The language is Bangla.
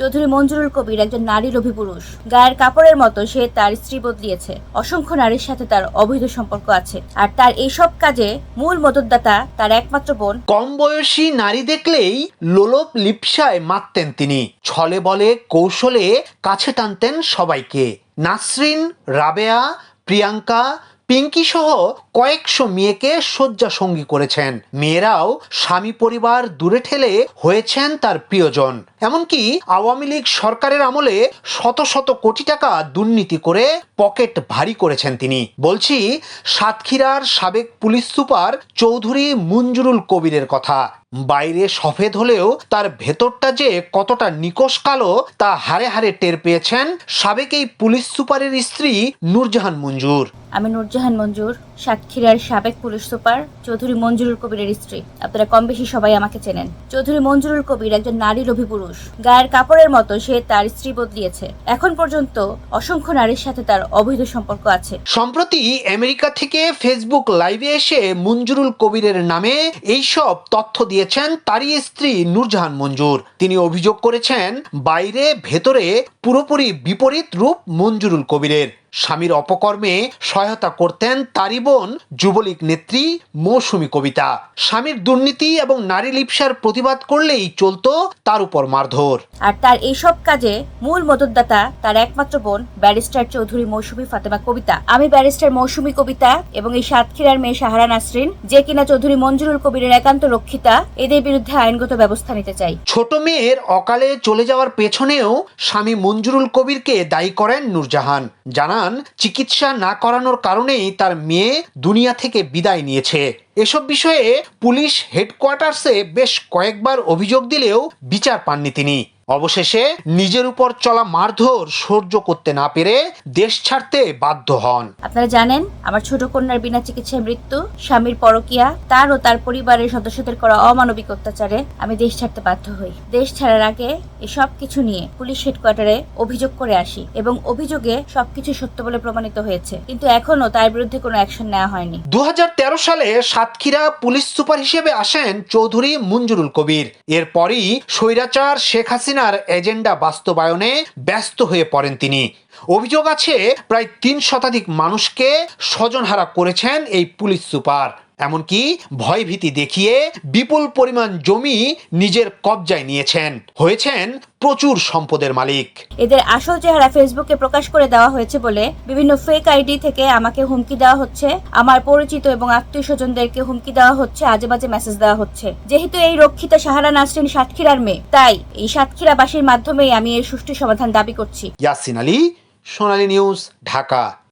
চৌধুরী মঞ্জুরুল কবির একজন নারীর অভিপুরুষ। গায়ের কাপড়ের মতো সে তার স্ত্রী বদলিয়েছে। অসংখ্য নারীর সাথে তার অবৈধ সম্পর্ক আছে। আর তার এইসব কাজে মূল মদতদাতা তার একমাত্র বোন। কম বয়সী নারী দেখলেই লোলপ লিপসায় মারতেন তিনি। ছলে বলে, কৌশলে কাছে টানতেন সবাইকে। নাসরিন, রাবেয়া, প্রিয়াঙ্কা পিঙ্কি সহ কয়েকশো মেয়েকে শয্যা সঙ্গী করেছেন। মেয়েরাও স্বামী পরিবার দূরে ঠেলে হয়েছেন তার প্রিয়জন। এমনকি আওয়ামী লীগ সরকারের আমলে শত শত কোটি টাকা দুর্নীতি করে পকেট ভারী করেছেন তিনি। বলছি, সাতক্ষীরার সাবেক পুলিশ সুপার চৌধুরী মুঞ্জুরুল কবিরের কথা। বাইরে সফেদ হলেও তার ভেতরটা যে কতটা নিকশ কালো, তা হারে হারে টের পেয়েছেন সাবেক এই পুলিশ সুপারের স্ত্রী নূরজাহান মঞ্জুর। আমি নূরজাহান মঞ্জুর সাতক্ষীরার সাবেক পুলিশ সুপার চৌধুরী মঞ্জুরুল কবিরের স্ত্রী। আপনারা কম বেশি সবাই আমাকে চেনেন। চৌধুরী মঞ্জুরুল কবির একজন নারীর অভিপুরুষ গায়ের কাপড়ের মতো সে তার স্ত্রী বদলিয়েছে। এখন পর্যন্ত অসংখ্য নারীর সাথে তার অবৈধ সম্পর্ক আছে। সম্প্রতি আমেরিকা থেকে ফেসবুক লাইভে এসে মঞ্জুরুল কবিরের নামে এইসব তথ্য দিয়েছেন তারই স্ত্রী নূরজাহান মঞ্জুর। তিনি অভিযোগ করেছেন, বাইরে ভেতরে পুরোপুরি বিপরীত রূপ মঞ্জুরুল কবিরের। স্বামীর অপকর্মে সহায়তা করতেন তারই বোন যুবলীগ নেত্রী মৌসুমী কবিতা। স্বামীর দুর্নীতি এবং নারী লিপসার প্রতিবাদ করলেই চলতো তার উপর মারধর। আর তার এইসব কাজে মূল মদতদাতা তার একমাত্র বোন ব্যারিস্টার চৌধুরী মৌসুমী ফাতেমা কবিতা। আমি ব্যারিস্টার মৌসুমী কবিতা এবং এই সাতক্ষীরার মেয়ে সাহারা নাসরিন যে কিনা চৌধুরী মঞ্জুরুল কবিরের একান্ত রক্ষিতা এদের বিরুদ্ধে আইনগত ব্যবস্থা নিতে চাই। ছোট মেয়ের অকালে চলে যাওয়ার পেছনেও স্বামী মঞ্জুরুল কবিরকে দায়ী করেন নূরজাহান। জানান চিকিৎসা না করানোর কারণেই তার মেয়ে দুনিয়া থেকে বিদায় নিয়েছে। এসব বিষয়ে পুলিশ হেডকোয়ার্টার্সে বেশ কয়েকবার অভিযোগ দিলেও বিচার পাননি তিনি। অবশেষে নিজের উপর চলা মারধর সহ্য করতে না পেরে দেশ ছাড়তে বাধ্য হন। আপনারা জানেন আমার ছোট কন্যার বিনা চিকিৎসায় মৃত্যু স্বামীর পরকিয়া তার ও তার পরিবারের সদস্যদের করা অমানবিক অত্যাচারে আমি দেশ ছাড়তে বাধ্য হই। দেশ ছাড়ার আগে এসব কিছু নিয়ে পুলিশ হেডকোয়ার্টারে অভিযোগ করে আসি এবং অভিযোগে সবকিছু সত্য বলে প্রমাণিত হয়েছে। কিন্তু এখনও তার বিরুদ্ধে কোনো অ্যাকশন নেওয়া হয়নি। দু হাজার তেরো সালে সাতক্ষীরা পুলিশ সুপার হিসেবে আসেন চৌধুরী মঞ্জুরুল কবির। এরপরই স্বৈরাচার শেখ হাসিনার এজেন্ডা বাস্তবায়নে ব্যস্ত হয়ে পড়েন তিনি। অভিযোগ আছে, প্রায় তিন শতাধিক মানুষকে স্বজনহারা করেছেন এই পুলিশ সুপার। এমনকি ভয়ভীতি দেখিয়ে বিপুল পরিমাণ জমি নিজের কবজায় নিয়েছেন। হয়েছেন প্রচুর সম্পদের মালিক। এদের আসল চেহারা ফেসবুকে প্রকাশ করে দেওয়া হয়েছে বলে বিভিন্ন ফেক আইডি থেকে আমাকে হুমকি দেওয়া হচ্ছে। আমার পরিচিত এবং আত্মীয় স্বজনদেরকে হুমকি দেওয়া হচ্ছে আজে বাজে মেসেজ দেওয়া হচ্ছে। যেহেতু এই রক্ষিতা সাহারা নাসরিন সাতক্ষীরার মেয়ে তাই এই সাতক্ষীরাবাসীর মাধ্যমেই আমি এর সুষ্ঠু সমাধান দাবি করছি। ইয়াসিন আলী সোনালী নিউজ ঢাকা।